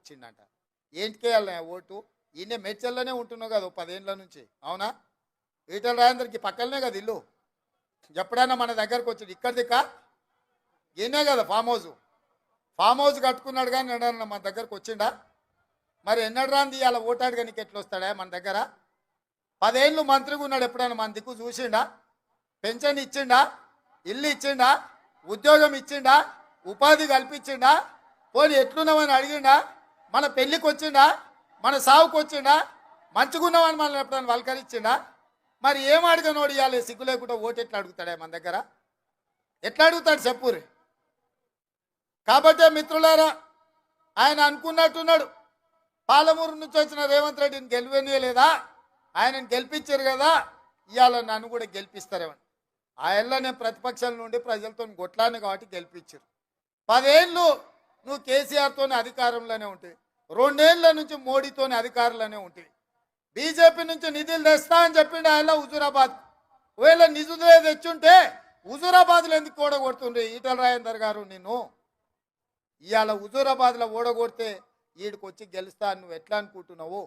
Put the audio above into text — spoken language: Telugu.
వచ్చిండంట ఏంటికేయాలి ఓటు? ఈయన మేడ్చల్లోనే ఉంటున్నావు కదా పదేళ్ళ నుంచి. అవునా? ఈటల రాజేందర్కి పక్కనే కదా ఇల్లు. ఎప్పుడైనా మన దగ్గరకు వచ్చాడు. ఇక్కడ దిక్క ఈయనే కదా ఫామ్ హౌస్. ఫామ్ హౌస్ కట్టుకున్నాడు కానీ ఎడన్నా మన దగ్గరకు వచ్చిండా? మరి ఎన్నడు రాంది ఇవాళ ఓటాడు నీకు ఎట్లా వస్తాడా మన దగ్గర? పదేళ్ళు మంత్రిగా ఉన్నాడు ఎప్పుడైనా మన దిక్కు చూసిండా? పెన్షన్ ఇచ్చిండా? ఇల్లు ఇచ్చిండా? ఉద్యోగం ఇచ్చిండా? ఉపాధి కల్పించిండా? పోనీ ఎట్లున్నామని అడిగిండా? మన పెళ్ళికి వచ్చిండా? మన సావుకు వచ్చిండా? మంచుకున్నామని మనల్ని ఎప్పుడైనా వల్కరించిండా మరి ఏం అడగనోడు ఇవ్వాలి సిగ్గు లేకుండా ఓటు ఎట్లా అడుగుతాడే మన దగ్గర? ఎట్లా అడుగుతాడు చెప్పురి కాబట్టే మిత్రులారా ఆయన అనుకున్నట్టున్నాడు. పాలమూరు నుంచి వచ్చిన రేవంత్ రెడ్డిని గెలివనీయలేదా ఆయనను గెలిపించారు కదా? ఇవాళ నన్ను కూడా గెలిపిస్తారేమని ఆయనలో నేను ప్రతిపక్షాల నుండి ప్రజలతో కొట్లాను కాబట్టి గెలిపించారు. పదేళ్ళు నువ్వు కేసీఆర్తోనే అధికారంలోనే ఉంటాయి రెండేళ్ళ నుంచి మోడీతోనే అధికారంలోనే ఉంటాయి బీజేపీ నుంచి నిధులు తెస్తా అని చెప్పిండు ఆయన హుజూరాబాద్. ఒకవేళ నిధులే తెచ్చుంటే హుజూరాబాద్లో ఎందుకు ఓడగొడుతుండే ఈటల రాజేందర్ గారు నిన్ను? ఇవాళ హుజూరాబాద్లో ఓడగొడితే వీడికి వచ్చి గెలుస్తా నువ్వు ఎట్లా అనుకుంటున్నావు?